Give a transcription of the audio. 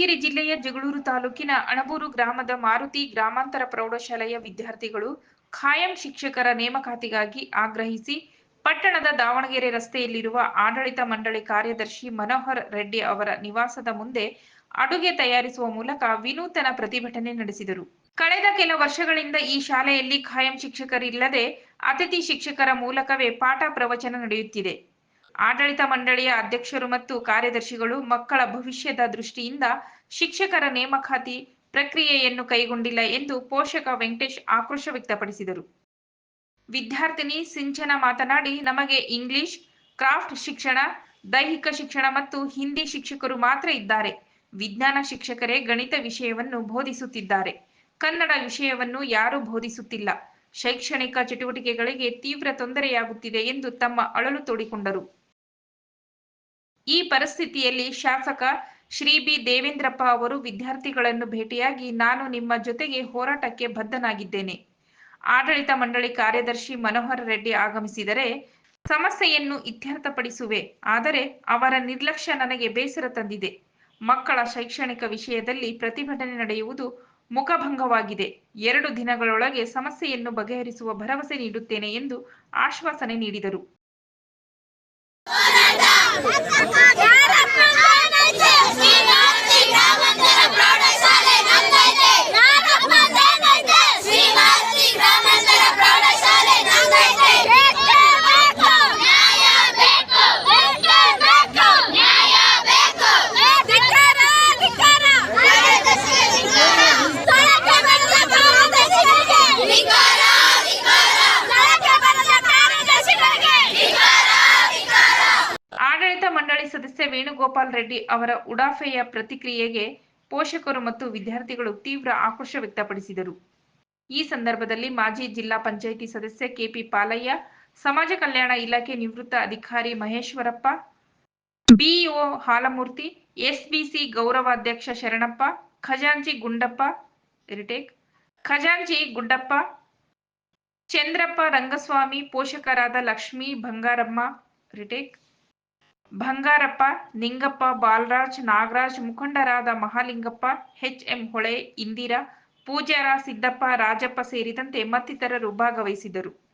ದಾವಣಗೆರೆ ಜಿಲ್ಲೆಯ ಜಗಳೂರು ತಾಲೂಕಿನ ಅಣಬೂರು ಗ್ರಾಮದ ಮಾರುತಿ ಗ್ರಾಮಾಂತರ ಪ್ರೌಢಶಾಲೆಯ ವಿದ್ಯಾರ್ಥಿಗಳು ಖಾಯಂ ಶಿಕ್ಷಕರ ನೇಮಕಾತಿಗಾಗಿ ಆಗ್ರಹಿಸಿ ಪಟ್ಟಣದ ದಾವಣಗೆರೆ ರಸ್ತೆಯಲ್ಲಿರುವ ಆಡಳಿತ ಮಂಡಳಿ ಕಾರ್ಯದರ್ಶಿ ಮನೋಹರ್ ರೆಡ್ಡಿ ಅವರ ನಿವಾಸದ ಮುಂದೆ ಅಡುಗೆ ತಯಾರಿಸುವ ಮೂಲಕ ವಿನೂತನ ಪ್ರತಿಭಟನೆ ನಡೆಸಿದರು. ಕಳೆದ ಕೆಲ ವರ್ಷಗಳಿಂದ ಈ ಶಾಲೆಯಲ್ಲಿ ಖಾಯಂ ಶಿಕ್ಷಕರಿಲ್ಲದೆ ಅತಿಥಿ ಶಿಕ್ಷಕರ ಮೂಲಕವೇ ಪಾಠ ಪ್ರವಚನ ನಡೆಯುತ್ತಿದೆ. ಆಡಳಿತ ಮಂಡಳಿಯ ಅಧ್ಯಕ್ಷರು ಮತ್ತು ಕಾರ್ಯದರ್ಶಿಗಳು ಮಕ್ಕಳ ಭವಿಷ್ಯದ ದೃಷ್ಟಿಯಿಂದ ಶಿಕ್ಷಕರ ನೇಮಕಾತಿ ಪ್ರಕ್ರಿಯೆಯನ್ನು ಕೈಗೊಂಡಿಲ್ಲ ಎಂದು ಪೋಷಕ ವೆಂಕಟೇಶ್ ಆಕ್ರೋಶ ವ್ಯಕ್ತಪಡಿಸಿದರು. ವಿದ್ಯಾರ್ಥಿನಿ ಸಿಂಚನ ಮಾತನಾಡಿ, ನಮಗೆ ಇಂಗ್ಲಿಷ್, ಕ್ರಾಫ್ಟ್ ಶಿಕ್ಷಣ, ದೈಹಿಕ ಶಿಕ್ಷಣ ಮತ್ತು ಹಿಂದಿ ಶಿಕ್ಷಕರು ಮಾತ್ರ ಇದ್ದಾರೆ. ವಿಜ್ಞಾನ ಶಿಕ್ಷಕರೇ ಗಣಿತ ವಿಷಯವನ್ನು ಬೋಧಿಸುತ್ತಿದ್ದಾರೆ. ಕನ್ನಡ ವಿಷಯವನ್ನು ಯಾರೂ ಬೋಧಿಸುತ್ತಿಲ್ಲ. ಶೈಕ್ಷಣಿಕ ಚಟುವಟಿಕೆಗಳಿಗೆ ತೀವ್ರ ತೊಂದರೆಯಾಗುತ್ತಿದೆ ಎಂದು ತಮ್ಮ ಅಳಲು ತೋಡಿಕೊಂಡರು. ಈ ಪರಿಸ್ಥಿತಿಯಲ್ಲಿ ಶಾಸಕ ಶ್ರೀ ಬಿ ದೇವೇಂದ್ರಪ್ಪ ಅವರು ವಿದ್ಯಾರ್ಥಿಗಳನ್ನು ಭೇಟಿಯಾಗಿ ನಾನು ನಿಮ್ಮ ಜೊತೆಗೆ ಹೋರಾಟಕ್ಕೆ ಬದ್ಧನಾಗಿದ್ದೇನೆ. ಆಡಳಿತ ಮಂಡಳಿ ಕಾರ್ಯದರ್ಶಿ ಮನೋಹರ್ ರೆಡ್ಡಿ ಆಗಮಿಸಿದರೆ ಸಮಸ್ಯೆಯನ್ನು ಇತ್ಯರ್ಥಪಡಿಸುವೆ. ಆದರೆ ಅವರ ನಿರ್ಲಕ್ಷ್ಯ ನನಗೆ ಬೇಸರ ತಂದಿದೆ. ಮಕ್ಕಳ ಶೈಕ್ಷಣಿಕ ವಿಷಯದಲ್ಲಿ ಪ್ರತಿಭಟನೆ ನಡೆಯುವುದು ಮುಖಭಂಗವಾಗಿದೆ. ಎರಡು ದಿನಗಳೊಳಗೆ ಸಮಸ್ಯೆಯನ್ನು ಬಗೆಹರಿಸುವ ಭರವಸೆ ನೀಡುತ್ತೇನೆ ಎಂದು ಆಶ್ವಾಸನೆ ನೀಡಿದರು. ಆಡಳಿತ ಮಂಡಳಿ ಸದಸ್ಯ ವೇಣುಗೋಪಾಲ್ ರೆಡ್ಡಿ ಅವರ ಉಡಾಫೆಯ ಪ್ರತಿಕ್ರಿಯೆಗೆ ಪೋಷಕರು ಮತ್ತು ವಿದ್ಯಾರ್ಥಿಗಳು ತೀವ್ರ ಆಕ್ರೋಶ ವ್ಯಕ್ತಪಡಿಸಿದರು. ಈ ಸಂದರ್ಭದಲ್ಲಿ ಮಾಜಿ ಜಿಲ್ಲಾ ಪಂಚಾಯಿತಿ ಸದಸ್ಯ ಕೆಪಿ ಪಾಲಯ್ಯ, ಸಮಾಜ ಕಲ್ಯಾಣ ಇಲಾಖೆ ನಿವೃತ್ತ ಅಧಿಕಾರಿ ಮಹೇಶ್ವರಪ್ಪ, ಬಿಇಒ ಹಾಲಮೂರ್ತಿ, ಎಸ್ಬಿಸಿ ಗೌರವಾಧ್ಯಕ್ಷ ಶರಣಪ್ಪ, ಖಜಾಂಚಿ ಗುಂಡಪ್ಪ ರಿಟೇಕ್ ಖಜಾಂಚಿ ಗುಡ್ಡಪ್ಪ, ಚಂದ್ರಪ್ಪ ರಂಗಸ್ವಾಮಿ, ಪೋಷಕರಾದ ಲಕ್ಷ್ಮೀ ಬಂಗಾರಮ್ಮ ರಿಟೇಕ್ ಬಂಗಾರಪ್ಪ, ನಿಂಗಪ್ಪ, ಬಾಲರಾಜ್, ನಾಗರಾಜ್, ಮುಖಂಡರಾದ ಮಹಾಲಿಂಗಪ್ಪ, ಎಚ್ಎಂ ಹೊಳೆ, ಇಂದಿರಾ, ಪೂಜಾರ, ಸಿದ್ದಪ್ಪ, ರಾಜಪ್ಪ ಸೇರಿದಂತೆ ಮತ್ತಿತರರು ಭಾಗವಹಿಸಿದರು.